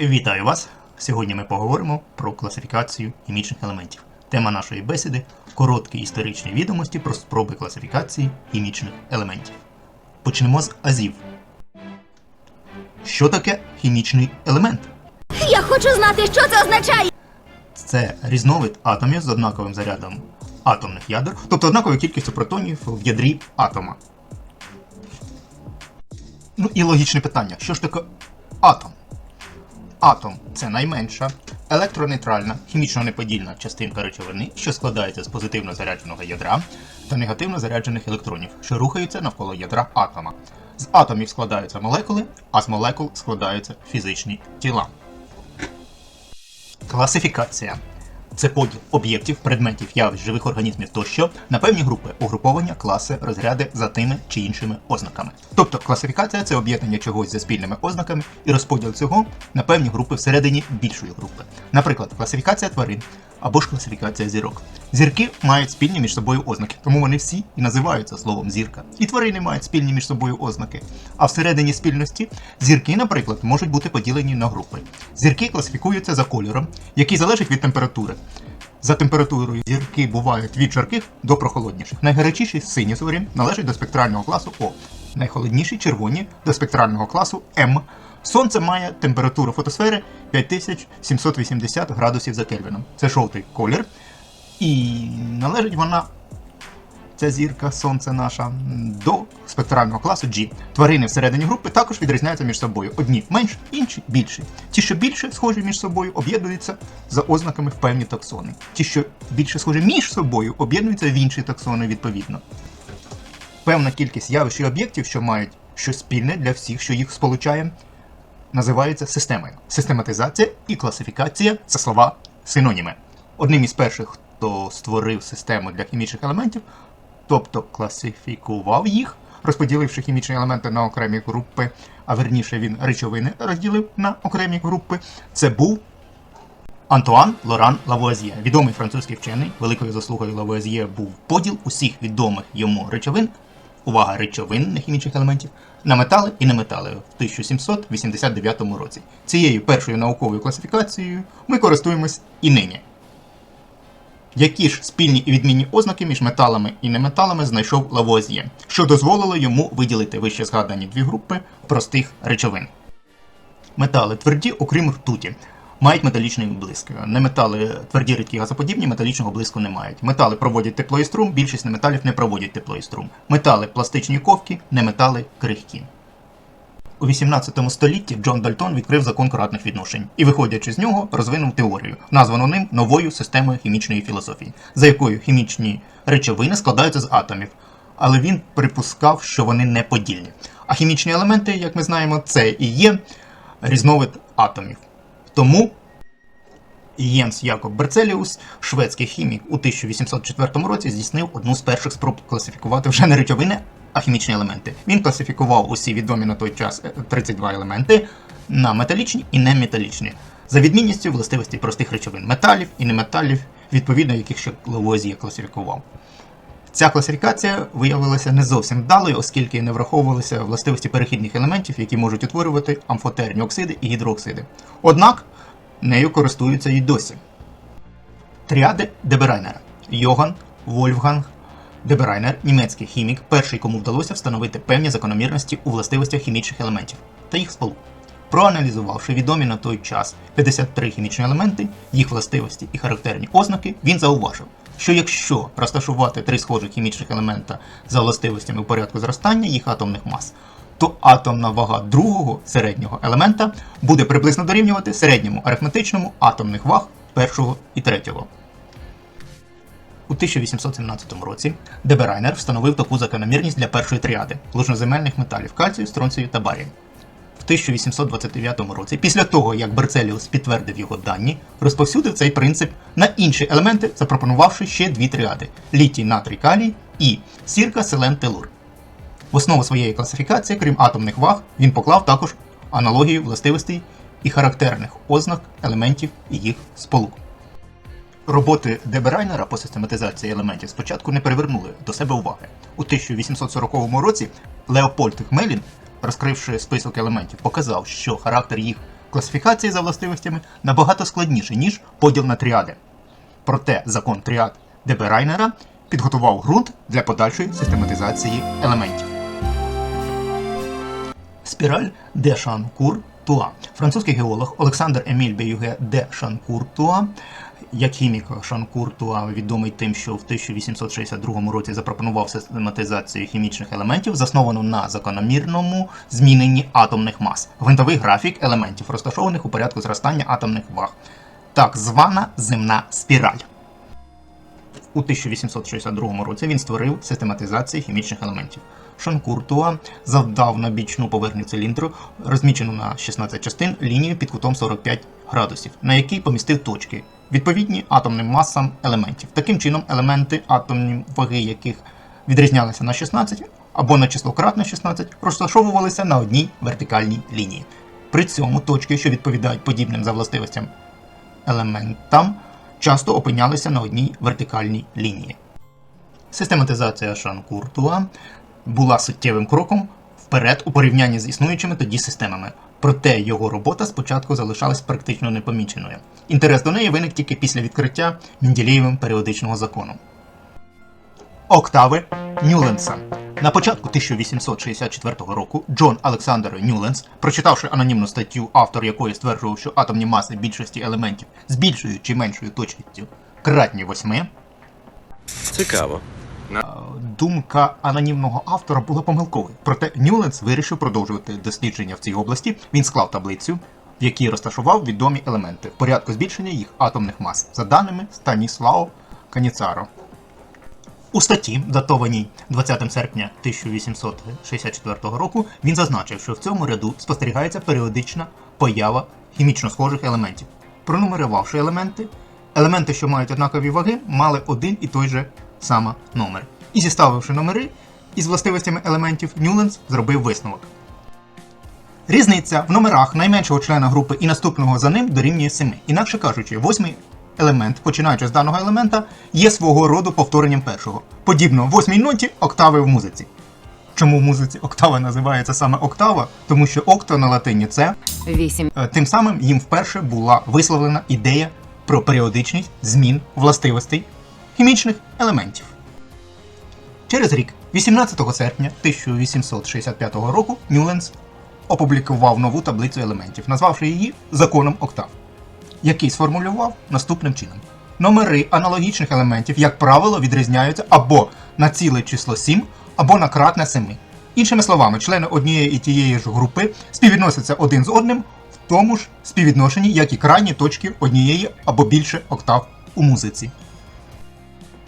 Вітаю вас! Сьогодні ми поговоримо про класифікацію хімічних елементів. Тема нашої бесіди короткі історичні відомості про спроби класифікації хімічних елементів. Почнемо з азів. Що таке хімічний елемент? Я хочу знати, що це означає. Це різновид атомів з однаковим зарядом атомних ядер, тобто однаковою кількістю протонів в ядрі атома. Ну і логічне питання: що ж таке атом? Атом це найменша електронейтральна, хімічно неподільна частинка речовини, що складається з позитивно зарядженого ядра та негативно заряджених електронів, що рухаються навколо ядра атома. З атомів складаються молекули, а з молекул складаються фізичні тіла. Класифікація це поділ об'єктів, предметів, явищ, живих організмів тощо на певні групи, угруповання, класи, розряди за тими чи іншими ознаками. Тобто класифікація це об'єднання чогось за спільними ознаками і розподіл цього на певні групи всередині більшої групи. Наприклад, класифікація тварин або ж класифікація зірок. Зірки мають спільні між собою ознаки, тому вони всі і називаються словом зірка. І тварини мають спільні між собою ознаки. А всередині спільності зірки, наприклад, можуть бути поділені на групи. Зірки класифікуються за кольором, який залежить від температури. За температурою зірки бувають від жарких до прохолодніших. Найгарячіші сині зорі належать до спектрального класу О, найхолодніші червоні до спектрального класу М. Сонце має температуру фотосфери 5780 градусів за Кельвіном. Це жовтий колір. І належить вона, ця зірка, сонце наша, до спектрального класу G. Тварини всередині групи також відрізняються між собою. Одні менш, інші більші. Ті, що більше схожі між собою, об'єднуються за ознаками в певні таксони. Ті, що більше схожі між собою, об'єднуються в інші таксони відповідно. Певна кількість явищ і об'єктів, що мають щось спільне для всіх, що їх сполучає, називається системою. Систематизація і класифікація це слова синоніми. Одним із перших, хто створив систему для хімічних елементів, тобто класифікував їх, розподіливши хімічні елементи на окремі групи, а верніше він речовини розділив на окремі групи, це був Антуан Лоран Лавуазьє, відомий французький вчений, великою заслугою Лавуазьє був поділ усіх відомих йому речовин, увага речовин нехімічних елементів, на метали і неметали в 1789 році. Цією першою науковою класифікацією ми користуємось і нині. Які ж спільні і відмінні ознаки між металами і неметалами знайшов Лавуазьє, що дозволило йому виділити вище згадані дві групи простих речовин. Метали тверді, окрім ртуті, мають металічний блиск. Неметали тверді рідкі газоподібні, металічного блиску не мають. Метали проводять тепло і струм, більшість неметалів не проводять тепло і струм. Метали пластичні ковки, неметали крихкі. У 18 столітті Джон Дальтон відкрив закон кратних відношень і, виходячи з нього, розвинув теорію, названу ним новою системою хімічної філософії, за якою хімічні речовини складаються з атомів, але він припускав, що вони не подільні. А хімічні елементи, як ми знаємо, це і є різновид атомів. Тому Єнс Якоб Берцеліус, шведський хімік, у 1804 році здійснив одну з перших спроб класифікувати вже не речовини, а хімічні елементи. Він класифікував усі відомі на той час е, 32 елементи на металічні і неметалічні, за відмінністю властивості простих речовин металів і неметалів, відповідно яких ще Лавуазьє класифікував. Ця класифікація виявилася не зовсім вдалою, оскільки не враховувалися властивості перехідних елементів, які можуть утворювати амфотерні оксиди і гідрооксиди. Однак нею користуються і досі. Тріади Деберайнера Йоган Вольфганг Деберайнер, німецький хімік, перший, кому вдалося встановити певні закономірності у властивостях хімічних елементів та їх сполук. Проаналізувавши відомі на той час 53 хімічні елементи, їх властивості і характерні ознаки, він зауважив, що якщо розташувати три схожих хімічних елемента за властивостями у порядку зростання їх атомних мас, то атомна вага другого середнього елемента буде приблизно дорівнювати середньому арифметичному атомних ваг першого і третього. У 1817 році Деберайнер встановив таку закономірність для першої тріади лужноземельних металів кальцію, стронцію та барію. В 1829 році, після того як Берцеліус підтвердив його дані, розповсюдив цей принцип на інші елементи, запропонувавши ще дві тріади літій, натрій, калій і сірка, селен, телур. В основу своєї класифікації, крім атомних ваг, він поклав також аналогію властивостей і характерних ознак елементів і їх сполук. Роботи Деберайнера по систематизації елементів спочатку не привернули до себе уваги. У 1840 році Леопольд Хмелін, розкривши список елементів, показав, що характер їх класифікації за властивостями набагато складніше, ніж поділ на тріади. Проте закон тріад Дебе Райнера підготував ґрунт для подальшої систематизації елементів. Спіраль де Шанкур-Туа. Французький геолог Олександр Еміль Беюге де Шанкур-Туа, як хімік Шанкур-Туа відомий тим, що в 1862 році запропонував систематизацію хімічних елементів, засновану на закономірному зміненні атомних мас. Гвинтовий графік елементів, розташованих у порядку зростання атомних ваг. Так звана земна спіраль. У 1862 році він створив систематизацію хімічних елементів. Шанкуртуа завдав на бічну поверхню циліндру, розмічену на 16 частин, лінію під кутом 45 градусів, на якій помістив точки, відповідні атомним масам елементів. Таким чином, елементи, атомні ваги яких відрізнялися на 16 або на число кратне 16, розташовувалися на одній вертикальній лінії. При цьому точки, що відповідають подібним за властивостям елементам, часто опинялися на одній вертикальній лінії. Систематизація Шанкуртуа була суттєвим кроком вперед у порівнянні з існуючими тоді системами. Проте його робота спочатку залишалась практично непоміченою. Інтерес до неї виник тільки після відкриття Менділеєвим періодичного закону. Октави Нюленса. На початку 1864 року Джон Олександр Нюленс, прочитавши анонімну статтю, автор якої стверджував, що атомні маси більшості елементів з більшою чи меншою точністю кратні восьми, Цікаво. Думка анонімного автора була помилковою. Проте Нюленс вирішив продовжувати дослідження в цій області. Він склав таблицю, в якій розташував відомі елементи в порядку збільшення їх атомних мас, за даними Станіслао Каніцаро. У статті, датованій 20 серпня 1864 року, він зазначив, що в цьому ряду спостерігається періодична поява хімічно схожих елементів. Пронумерувавши елементи, елементи, що мають однакові ваги, мали один і той же саме номер. І зіставивши номери із властивостями елементів, Нюленс зробив висновок. Різниця в номерах найменшого члена групи і наступного за ним дорівнює 7. Інакше кажучи, восьмий елемент, починаючи з даного елемента, є свого роду повторенням першого. Подібно восьмій ноті октави в музиці. Чому в музиці октава називається саме октава? Тому що окта на латині це Вісім. Е, Тим самим їм вперше була висловлена ідея про періодичність змін властивостей хімічних елементів. Через рік, 18 серпня 1865 року, Нюленс опублікував нову таблицю елементів, назвавши її законом октав, який сформулював наступним чином. Номери аналогічних елементів, як правило, відрізняються або на ціле число 7, або на кратне 7. Іншими словами, члени однієї і тієї ж групи співвідносяться один з одним в тому ж співвідношенні, як і крайні точки однієї або більше октав у музиці.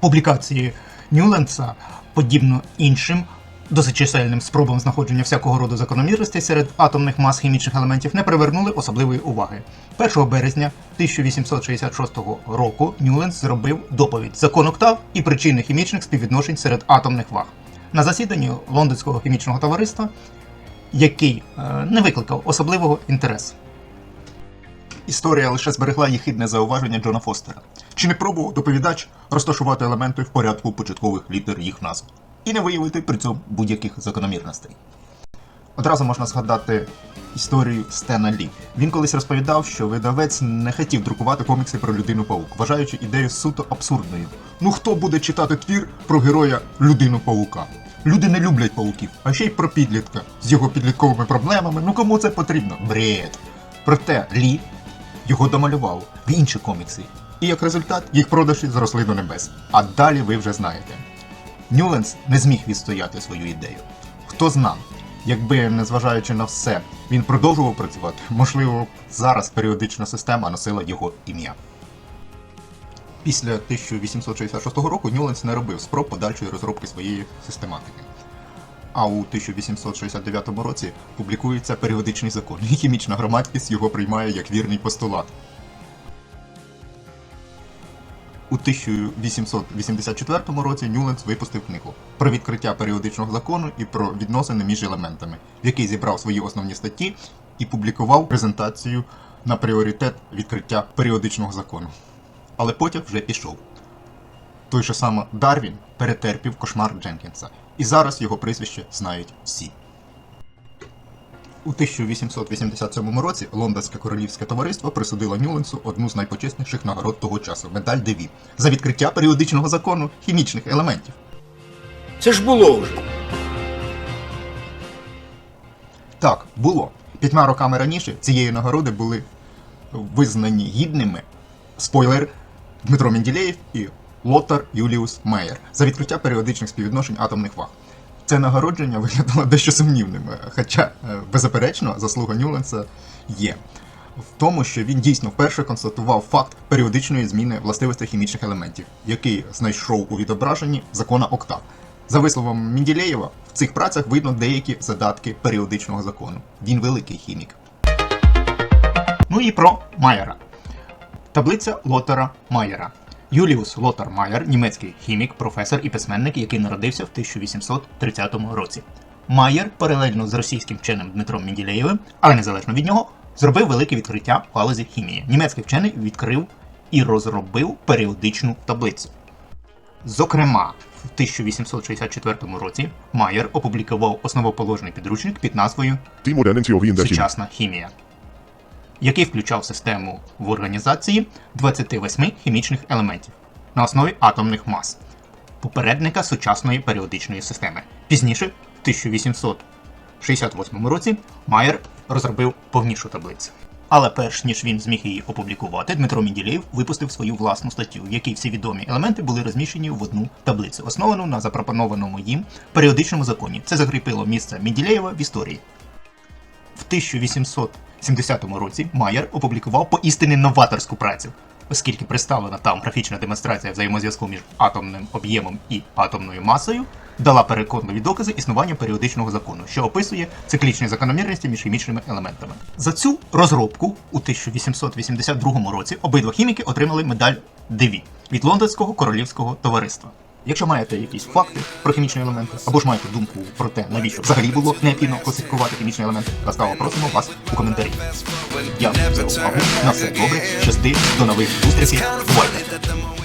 Публікації Нюленса, подібно іншим досить чисельним спробам знаходження всякого роду закономірностей серед атомних мас хімічних елементів, не привернули особливої уваги. 1 березня 1866 року Нюленс зробив доповідь закон октав і причини хімічних співвідношень серед атомних ваг на засіданні Лондонського хімічного товариства, який е, не викликав особливого інтересу. Історія лише зберегла їхидне зауваження Джона Фостера. Чи не пробував доповідач розташувати елементи в порядку початкових літер їх назв і не виявити при цьому будь-яких закономірностей? Одразу можна згадати історію Стена Лі. Він колись розповідав, що видавець не хотів друкувати комікси про людину паук, вважаючи ідею суто абсурдною. Ну хто буде читати твір про героя людину паука? Люди не люблять пауків, а ще й про підлітка з його підлітковими проблемами. Ну кому це потрібно? Бред. Проте Лі його домалював в інші комікси. І як результат їх продажі зросли до небес. А далі ви вже знаєте. Нюленс не зміг відстояти свою ідею. Хто знав, якби, незважаючи на все, він продовжував працювати, можливо, зараз періодична система носила його ім'я. Після 1866 року Нюленс не робив спроб подальшої розробки своєї систематики. А у 1869 році публікується періодичний закон, і хімічна громадськість його приймає як вірний постулат. У 1884 році Нюленс випустив книгу про відкриття періодичного закону і про відносини між елементами, в якій зібрав свої основні статті і публікував презентацію на пріоритет відкриття періодичного закону. Але потяг вже пішов. Той же саме Дарвін перетерпів кошмар Дженкінса, і зараз його прізвище знають всі. У 1887 році Лондонське королівське товариство присудило Нюленсу одну з найпочесніших нагород того часу медаль Деві за відкриття періодичного закону хімічних елементів. Це ж було вже. Так, було. П'ятьма роками раніше цієї нагороди були визнані гідними спойлер Дмитро Менділеєв і Лотар Юліус Мейер за відкриття періодичних співвідношень атомних ваг. Це нагородження виглядало дещо сумнівним, хоча, е, беззаперечно, заслуга Нюленса є. В тому, що він дійсно вперше констатував факт періодичної зміни властивостей хімічних елементів, який знайшов у відображенні закона Октав. За висловом Менділеєва, в цих працях видно деякі задатки періодичного закону. Він великий хімік. Ну і про Майера. Таблиця Лотера Майера. Юліус Лотар Майер, німецький хімік, професор і письменник, який народився в 1830 році. Майер, паралельно з російським вченим Дмитром Менділеєвим, але незалежно від нього, зробив велике відкриття в галузі хімії. Німецький вчений відкрив і розробив періодичну таблицю. Зокрема, в 1864 році Майер опублікував основоположний підручник під назвою. Сучасна хімія, який включав систему в організації 28 хімічних елементів на основі атомних мас, попередника сучасної періодичної системи. Пізніше, в 1868 році, Майер розробив повнішу таблицю. Але перш ніж він зміг її опублікувати, Дмитро Менділеєв випустив свою власну статтю, в якій всі відомі елементи були розміщені в одну таблицю, основану на запропонованому їм періодичному законі. Це закріпило місце Менділеєва в історії. В 1870 році Майер опублікував поістине новаторську працю, оскільки представлена там графічна демонстрація взаємозв'язку між атомним об'ємом і атомною масою дала переконливі докази існування періодичного закону, що описує циклічні закономірності між хімічними елементами. За цю розробку у 1882 році обидва хіміки отримали медаль Деві від Лондонського королівського товариства. Якщо маєте якісь факти про хімічні елементи, або ж маєте думку про те, навіщо взагалі було необхідно класифікувати хімічні елементи, ласкаво просимо вас у коментарі. Я за увагу. На все добре, щасти, до нових зустрічей. Бувайте!